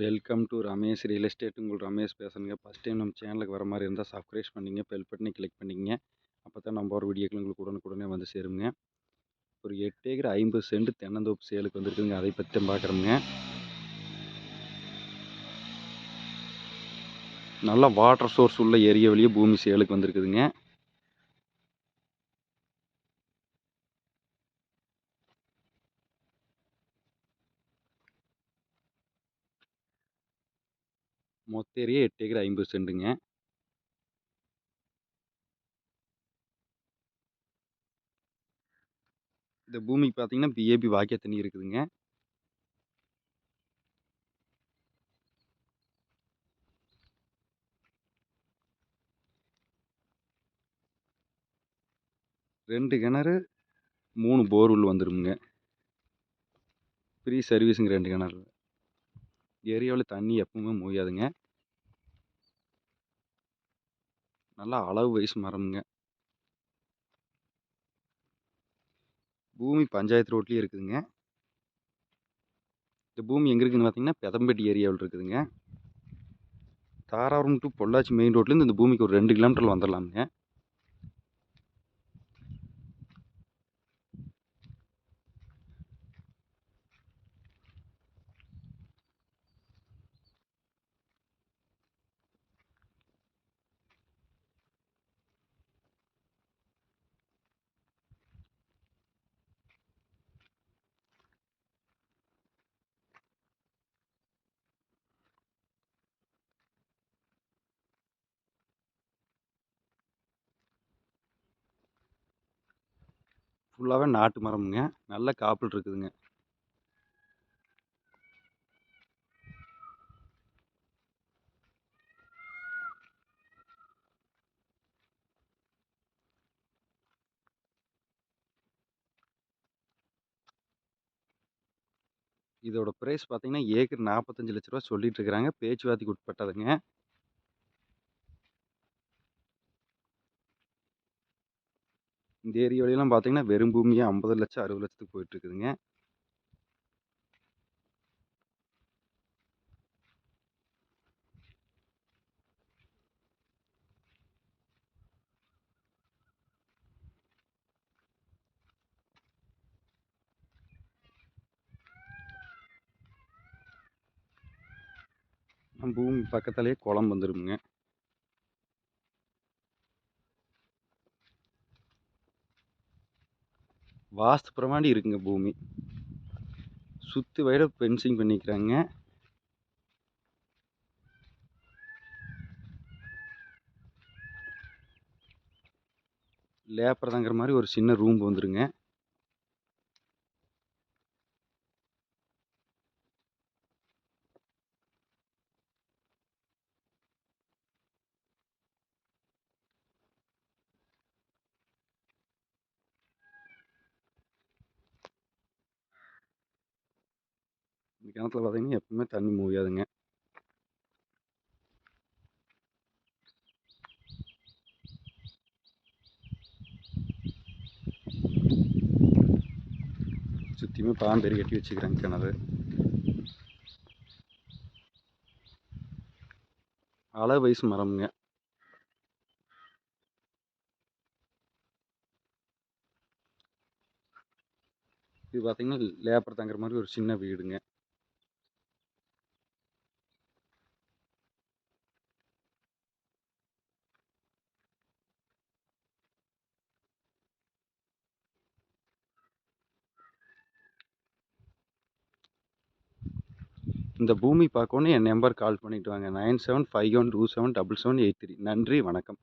Welcome to Ramesh real estate. உங்கள் ரமேஷ் பேசுகிறேங்க first time நம்ம சேனலுக்கு வர மாதிரி இருந்தால் சப்ஸ்கிரைப் பண்ணிங்க பெல் பட்டனை கிளிக் பண்ணிங்க. அப்போ தான் நம்ம ஒரு வீடியோக்கள் உங்களுக்கு உடனுக்குடனே வந்து சேருங்க. ஒரு எட்டு ஏக்கர் ஐம்பது சென்ட் தென்னந்தோப்பு சேலுக்கு வந்துருக்குங்க. அதை பற்றி தான் பார்க்குறோங்க நல்லா வாட்டர் சோர்ஸ் உள்ள ஏரியா வழியே பூமி சேலுக்கு வந்திருக்குதுங்க. மொத்த ஏரியா எட்டு ஏக்கர் ஐம்பது சென்ட்டுங்க இந்த பூமிக்கு பார்த்தீங்கன்னா பிஏபி வாக்கிய தண்ணி இருக்குதுங்க. ரெண்டு கிணறு மூணு போர்வெல் வந்துருமுங்க. ஃப்ரீ சர்வீஸுங்க ரெண்டு கிணறு ஏரியாவில் தண்ணி எப்பவுமே மூயாதுங்க. நல்லா அளவு வயசு மரமுங்க. பூமி பஞ்சாயத்து ரோட்லேயே இருக்குதுங்க. இந்த பூமி எங்கே இருக்குதுன்னு பார்த்தீங்கன்னா பெதம்பேட்டி ஏரியாவில் இருக்குதுங்க. தாராபுரம் டு பொள்ளாச்சி மெயின் ரோட்லேருந்து இந்த பூமிக்கு ஒரு ரெண்டு கிலோமீட்டரில் வந்துடலாமுங்க ஃபுல்லாகவே நாட்டு மரமுங்க. நல்ல காப்பில் இருக்குதுங்க. இதோட ப்ரைஸ் பார்த்தீங்கன்னா ஏக்கர் நாற்பத்தஞ்சு லட்ச ரூபா சொல்லிட்டு இருக்கிறாங்க பேச்சுவார்த்தைக்கு உட்பட்டதுங்க. இந்த ஏரியாவிலாம் பார்த்தீங்கன்னா வெறும் பூமியாக ஐம்பது லட்சம் அறுபது லட்சத்துக்கு போயிட்டு இருக்குதுங்க நம்ம பூமி பக்கத்துலேயே குளம் வந்துருமுங்க. வாஸ்து பிரமாண்டி இருக்குங்க பூமி. சுற்றி வயட ஃபென்சிங் பண்ணிக்கிறாங்க. லேப்பர் தாங்கிற மாதிரி ஒரு சின்ன ரூம் வந்துருங்க. கிணத்துல பார்த்தீங்கன்னா எப்பவுமே தண்ணி மூவியாதுங்க சுற்றியுமே பாம்பேரி கட்டி வச்சுக்கிறாங்க கிணறு. அளவு வயசு மரம்ங்க. இது பார்த்தீங்கன்னா லேப்பர் தங்குற மாதிரி ஒரு சின்ன வீடுங்க. இந்த பூமி பார்க்கணுன்னு என் நம்பர் கால் பண்ணிட்டு வாங்க. Nine seven five one two seven double seven eight three நன்றி வணக்கம்.